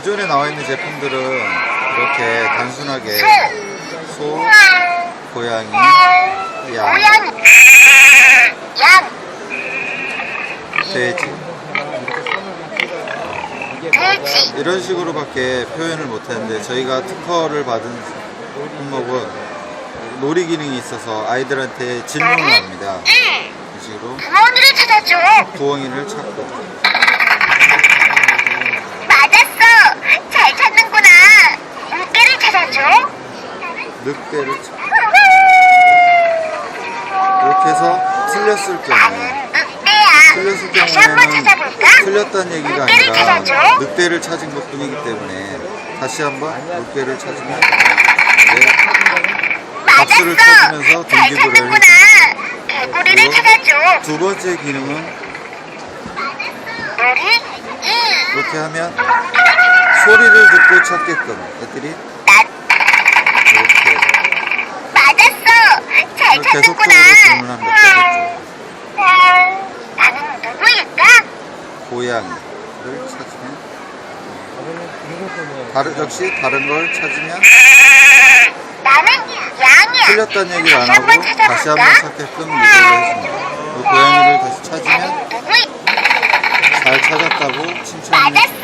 기존에 나와 있는 제품들은 이렇게 단순하게 소, 고양이, 양, 돼지. 이런 식으로밖에 표현을 못했는데 저희가 특허를 받은 품목은 놀이 기능이 있어서 아이들한테 질문을 합니다. 응, 이런 식으로 부모님을 찾아줘. 부엉이를 찾고 맞았어. 잘 찾는구나. 물개를 찾아줘. 늑대를 찾고 이렇게 해서 틀렸을 경우에 늑대야. 틀렸을 경우에는? 틀렸다는 얘기가 아니라. 늑대를 찾은 것 뿐이기 때문에 다시 한번 늑대를 찾으면 네, 박수를. 쳐주면서 그리고 찾아줘. 두 번째 기능은 이렇게 하면 소리를 듣고 찾게끔 애들이 계속적으로 질문하는 거죠. 나는 누구일까? 고양이를 찾으면 뭐 다른 역시 다른 걸 찾으면 나는 양이야. 틀렸다는 얘기를 안 하고 다시 한번 찾게끔 유도를 해줍니다. 그 고양이를 다시 찾으면 잘 찾았다고 칭찬합니다.